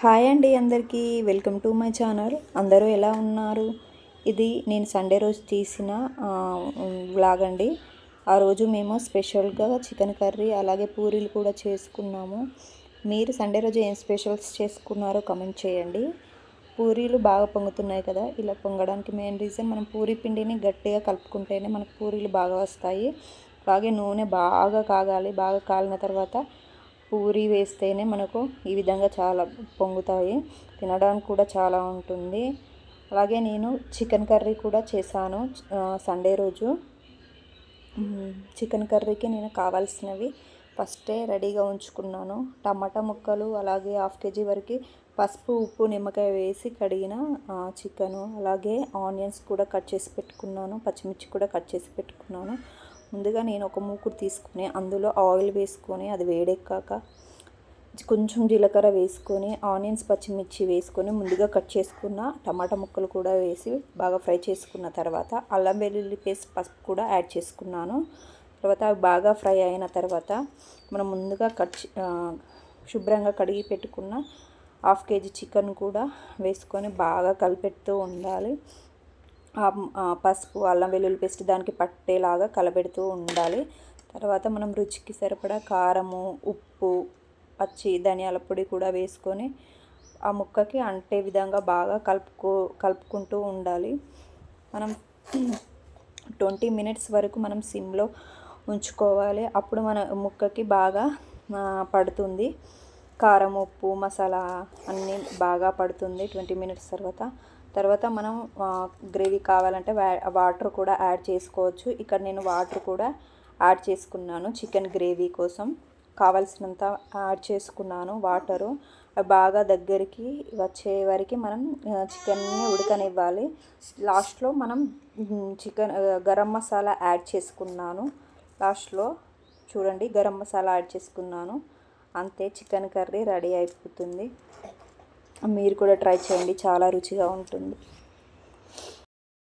Hi అండి అందరికీ. Welcome to my channel. అందరూ ఎలా ఉన్నారు? ఇది నేను సండే రోజు తీసిన వ్లాగ్ అండి. ఆ రోజు మేము స్పెషల్గా చికెన్ కర్రీ అలాగే పూరీలు కూడా చేసుకున్నాము. మీరు సండే రోజు ఏం స్పెషల్స్ చేసుకున్నారో కమెంట్ చేయండి. పూరీలు బాగా పొంగుతున్నాయి కదా ఇలా పొంగడానికి మెయిన్ రీజన్ మనం పూరీ పిండిని గట్టిగా కలుపుకుంటేనే మనకు పూరీలు బాగా వస్తాయి. అలాగే నూనె బాగా కాగాలి బాగా కాలిన తర్వాత పూరి వేస్తేనే మనకు ఈ విధంగా చాలా పొంగుతాయి. తినడానికి కూడా చాలా ఉంటుంది. అలాగే నేను చికెన్ కర్రీ కూడా చేశాను. సండే రోజు. చికెన్ కర్రీకి నేను కావాల్సినవి ఫస్టే రెడీగా ఉంచుకున్నాను. టమాటా ముక్కలు అలాగే హాఫ్ కేజీ వరకు పసుపు ఉప్పు నిమ్మకాయ వేసి కడిగిన చికెను. అలాగే ఆనియన్స్ కూడా కట్ చేసి పెట్టుకున్నాను. పచ్చిమిర్చి కూడా కట్ చేసి పెట్టుకున్నాను. ముందుగా నేను ఒక మూకుడు తీసుకుని అందులో ఆయిల్ వేసుకొని అది వేడెక్కాక కొంచెం జీలకర్ర వేసుకొని ఆనియన్స్ పచ్చిమిర్చి వేసుకొని ముందుగా కట్ చేసుకున్న టమాటా ముక్కలు కూడా వేసి బాగా ఫ్రై చేసుకున్న తర్వాత అల్లం వెల్లుల్లి పేస్ట్ పసుపు కూడా యాడ్ చేసుకున్నాను. తర్వాత అవి బాగా ఫ్రై అయిన తర్వాత మనం ముందుగా కట్ శుభ్రంగా కడిగి పెట్టుకున్న హాఫ్ కేజీ చికెన్ కూడా వేసుకొని బాగా కలిపెడుతూ ఉండాలి. పసుపు అల్లం వెల్లుల్లి పేస్ట్ దానికి పట్టేలాగా కలబెడుతూ ఉండాలి. తర్వాత మనం రుచికి సరిపడా కారము ఉప్పు పచ్చి ధనియాల పొడి కూడా వేసుకొని ఆ ముక్కకి అంటే విధంగా బాగా కలుపుకో కలుపుకుంటూ ఉండాలి. మనం ట్వంటీ మినిట్స్ వరకు మనం సిమ్లో ఉంచుకోవాలి. అప్పుడు మన ముక్కకి బాగా పడుతుంది. కారం ఉప్పు మసాలా అన్నీ బాగా పడుతుంది ట్వంటీ మినిట్స్ తర్వాత. తర్వాత మనం గ్రేవీ కావాలంటే వాటర్ కూడా యాడ్ చేసుకోవచ్చు. ఇక్కడ నేను వాటర్ కూడా యాడ్ చేసుకున్నాను చికెన్ గ్రేవీ కోసం. కావలసినంత యాడ్ చేసుకున్నాను వాటరు. బాగా దగ్గరికి వచ్చే వరకు మనం చికెన్ని ఉడకనివ్వాలి. లాస్ట్లో మనం చికెన్ గరం మసాలా యాడ్ చేసుకున్నాను. లాస్ట్లో చూడండి గరం మసాలా యాడ్ చేసుకున్నాను. అంతే చికెన్ కర్రీ రెడీ అయిపోతుంది. మీరు కూడా ట్రై చేయండి. చాలా రుచిగా ఉంటుంది.